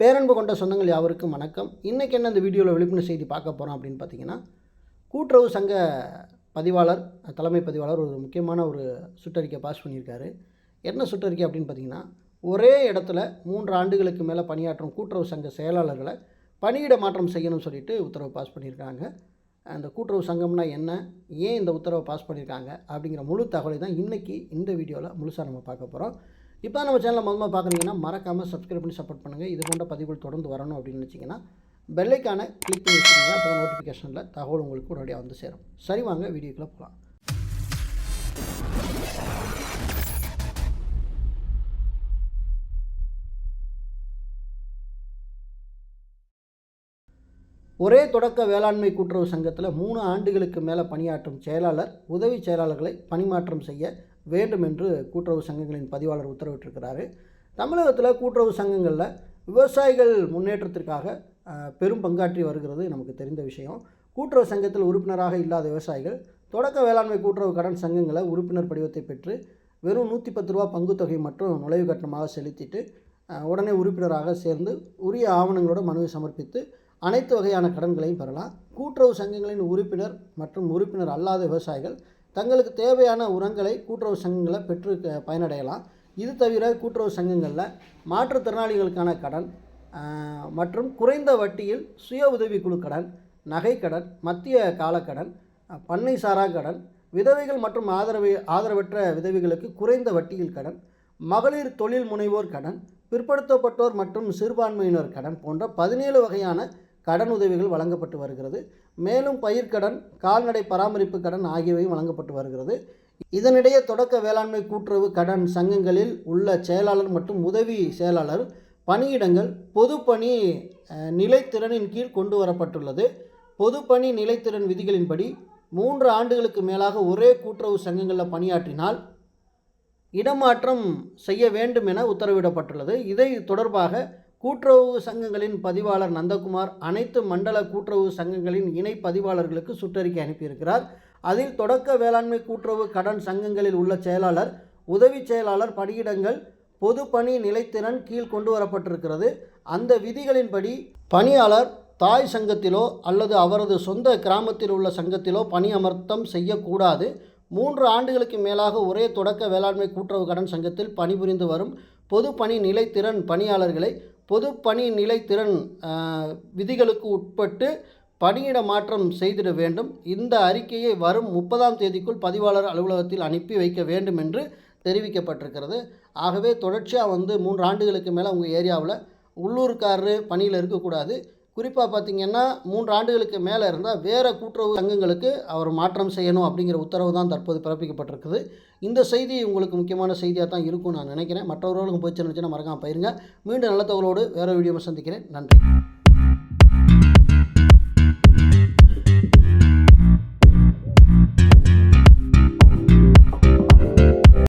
பேரன்பு கொண்ட சொந்தங்கள் யாவருக்கும் வணக்கம். இன்றைக்கி என்ன இந்த வீடியோவில் விழிப்புணர்வு செய்தி பார்க்க போகிறோம் அப்படின்னு பார்த்தீங்கன்னா கூட்டுறவு சங்க பதிவாளர் தலைமை பதிவாளர் ஒரு முக்கியமான ஒரு சுற்றறிக்கை பாஸ் பண்ணியிருக்காரு. என்ன சுற்றறிக்கை அப்படின்னு பார்த்தீங்கன்னா ஒரே இடத்துல மூன்று ஆண்டுகளுக்கு மேலே பணியாற்றும் கூட்டுறவு சங்க செயலாளர்களை பணியிட மாற்றம் செய்யணும்னு சொல்லிட்டு உத்தரவு பாஸ் பண்ணியிருக்காங்க. அந்த கூட்டுறவு சங்கம்னா என்ன? ஏன் இந்த உத்தரவை பாஸ் பண்ணியிருக்காங்க? அப்படிங்கிற முழு தகவலை தான் இன்றைக்கி இந்த வீடியோவில் முழுசாக நம்ம பார்க்க போகிறோம் இப்போ நம்ம சேனலை முதல்ல பார்க்குறீங்கன்னா மறக்காமல் சப்ஸ்கிரைப் பண்ணி சப்போர்ட் பண்ணுங்கள் இது போன்ற பதிவுகள் தொடர்ந்து வரணும் அப்படின்னு நினச்சிங்கன்னா பெல்லைக்கான கிளிக் பண்ணி வச்சுக்கோங்க அப்போ நோட்டிஃபிகேஷனில் தகவல் உங்களுக்கு உடனடியாக வந்து சேரும். சரி வாங்க வீடியோக்குள்ளே போகலாம். ஒரே தொடக்க வேளாண்மை கூட்டுறவு சங்கத்தில் மூணு ஆண்டுகளுக்கு மேலே பணியாற்றும் செயலாளர் உதவி செயலாளர்களை பணிமாற்றம் செய்ய வேண்டும் என்று கூட்டுறவு சங்கங்களின் பதிவாளர் உத்தரவிட்டிருக்கிறாரு. தமிழகத்தில் கூட்டுறவு சங்கங்களில் விவசாயிகள் முன்னேற்றத்திற்காக பெரும் பங்காற்றி வருகிறது நமக்கு தெரிந்த விஷயம். கூட்டுறவு சங்கத்தில் உறுப்பினராக இல்லாத விவசாயிகள் தொடக்க வேளாண்மை கூட்டுறவு கடன் சங்கங்களை உறுப்பினர் படிவத்தை பெற்று வெறும் நூற்றி பத்து ரூபா பங்குத்தொகை மற்றும் நுழைவு கட்டணமாக செலுத்திட்டு உடனே உறுப்பினராக சேர்ந்து உரிய ஆவணங்களோட மனுவை சமர்ப்பித்து அனைத்து வகையான கடன்களையும் பெறலாம். கூட்டுறவு சங்கங்களின் உறுப்பினர் மற்றும் உறுப்பினர் அல்லாத விவசாயிகள் தங்களுக்கு தேவையான உரங்களை கூட்டுறவு சங்கங்களை பெற்று பயனடையலாம். இது தவிர கூட்டுறவு சங்கங்களில் மாற்றுத்திறனாளிகளுக்கான கடன் மற்றும் குறைந்த வட்டியில் சுய உதவிக்குழு கடன் நகைக்கடன் மத்திய காலக்கடன் பண்ணை சாரா கடன் விதவைகள் மற்றும் ஆதரவு ஆதரவற்ற விதவைகளுக்கு குறைந்த வட்டியில் கடன் மகளிர் தொழில் முனைவோர் கடன் பிற்படுத்தப்பட்டோர் மற்றும் சிறுபான்மையினர் கடன் போன்ற பதினேழு வகையான கடன் உதவிகள் வழங்கப்பட்டு வருகிறது. மேலும் பயிர்க்கடன் கால்நடை பராமரிப்பு கடன் ஆகியவையும் வழங்கப்பட்டு வருகிறது. இதனிடையே தொடக்க வேளாண்மை கூட்டுறவு கடன் சங்கங்களில் உள்ள செயலாளர் மற்றும் உதவி செயலாளர் பணியிடங்கள் பொதுப்பணி நிலைத்திறனின் கீழ் கொண்டு வரப்பட்டுள்ளது. பொதுப்பணி நிலைத்திறன் விதிகளின்படி மூன்று ஆண்டுகளுக்கு மேலாக ஒரே கூட்டுறவு சங்கங்களில் பணியாற்றினால் இடமாற்றம் செய்ய வேண்டும் என உத்தரவிடப்பட்டுள்ளது. இதை தொடர்பாக கூட்டுறவு சங்கங்களின் பதிவாளர் நந்தகுமார் அனைத்து மண்டல கூட்டுறவு சங்கங்களின் இணை பதிவாளர்களுக்கு சுற்றறிக்கை அனுப்பியிருக்கிறார். அதில் தொடக்க வேளாண்மை கூட்டுறவு கடன் சங்கங்களில் உள்ள செயலாளர் உதவி செயலாளர் பணியிடங்கள் பொது பணி நிலைத்திறன் கீழ் கொண்டு வரப்பட்டிருக்கிறது. அந்த விதிகளின்படி பணியாளர் தாய் சங்கத்திலோ அல்லது அவரது சொந்த கிராமத்தில் உள்ள சங்கத்திலோ பணி அமர்த்தம் செய்யக்கூடாது. மூன்று ஆண்டுகளுக்கு மேலாக ஒரே தொடக்க வேளாண்மை கூட்டுறவு கடன் சங்கத்தில் பணிபுரிந்து வரும் பொது பணி நிலைத்திறன் பணியாளர்களை பொது பணி நிலைத்திறன் திறன் விதிகளுக்கு உட்பட்டு பணியிட மாற்றம் செய்திட வேண்டும். இந்த அறிக்கையை வரும் முப்பதாம் தேதிக்குள் பதிவாளர் அலுவலகத்தில் அனுப்பி வைக்க வேண்டும் என்று தெரிவிக்கப்பட்டிருக்கிறது. ஆகவே தொடர்ச்சியாக வந்து மூன்று ஆண்டுகளுக்கு மேலே உங்கள் ஏரியாவில் உள்ளூர்காரரு பணியில் இருக்கக்கூடாது. குறிப்பாக பார்த்திங்கன்னா மூன்று ஆண்டுகளுக்கு மேலே இருந்தால் வேறு கூட்டுறவு சங்கங்களுக்கு அவர் மாற்றம் செய்யணும் அப்படிங்கிற உத்தரவு தான் தற்போது பிறப்பிக்கப்பட்டிருக்குது. இந்த செய்தி உங்களுக்கு முக்கியமான செய்தியாக தான் இருக்கும்னு நான் நினைக்கிறேன். மற்றவர்களுக்கும் போய் சேர்ந்துச்சுன்னா மறக்காமல் பயிருங்க. மீண்டும் நல்ல தகவலோடு வேறு வீடியோவை சந்திக்கிறேன். நன்றி.